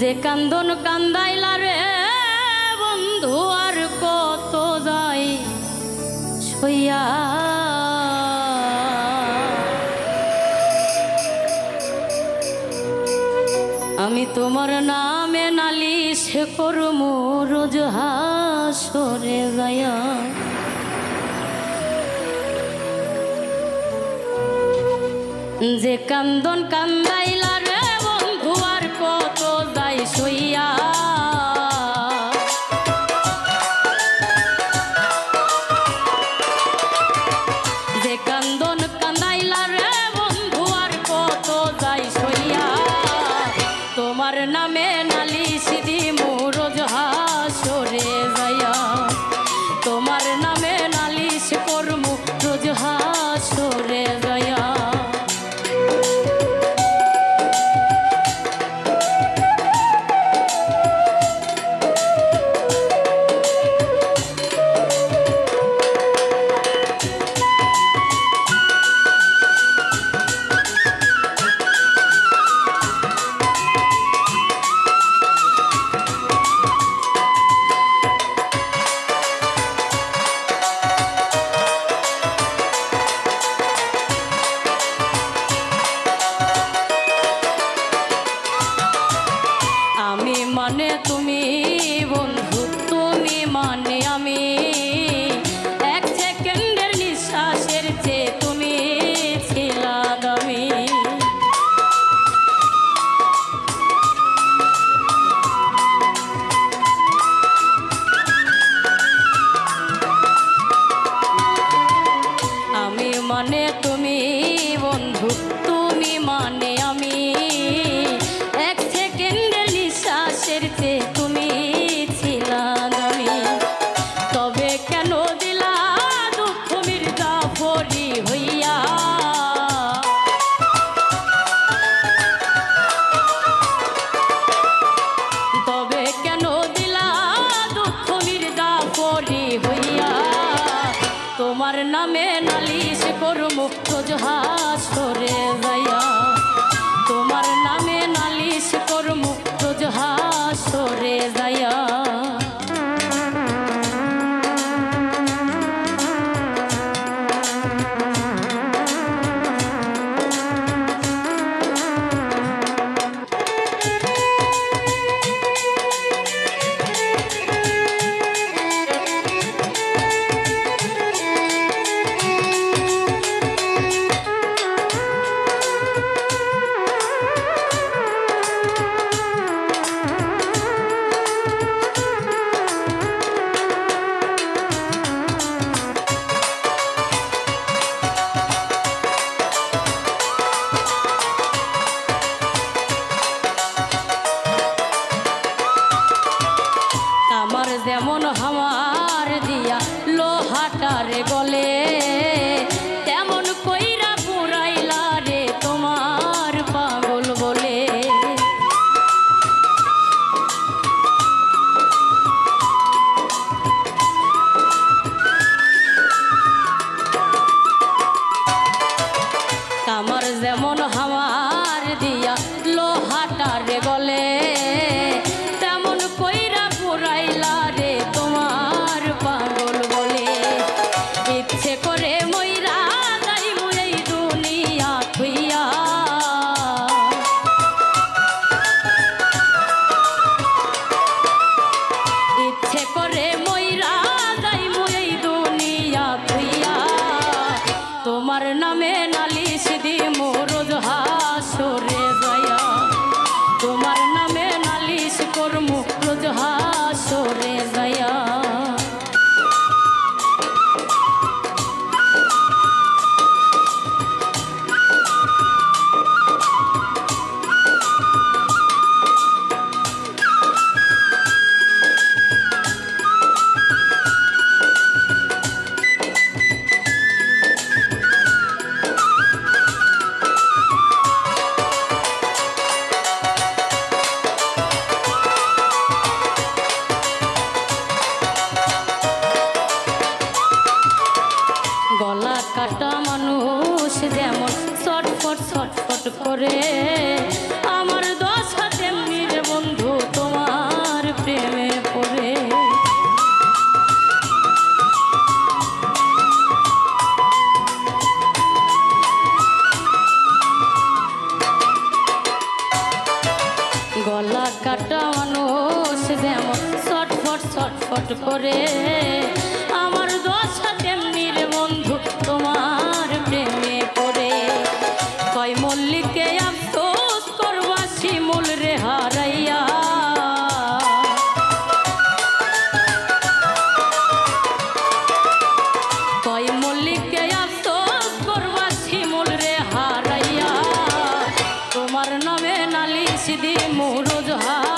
যে কান্দন কান্দাইলা রে বন্ধু, আর কত যাই সইয়া আমি তোমার নামে নালিশ করম, রোজ হাসরে যায়া যে কান্দন কান্দাইলার সইয়া মনে रहा যেমন হামার দিয়া লোহাটার গলে তেমন কইরা পুরাইলা রে তোমার পাগল বলে। আমার যেমন হামার দিয়া লোহাটার গলে নামে নাল ছট ছট ছট করে। আমার দশ হাতে রে বন্ধু তোমার প্রেমে পড়ে। গলা কাটা মানুষ যেমন ছটফট ছটফট করে। রে মোর তোমার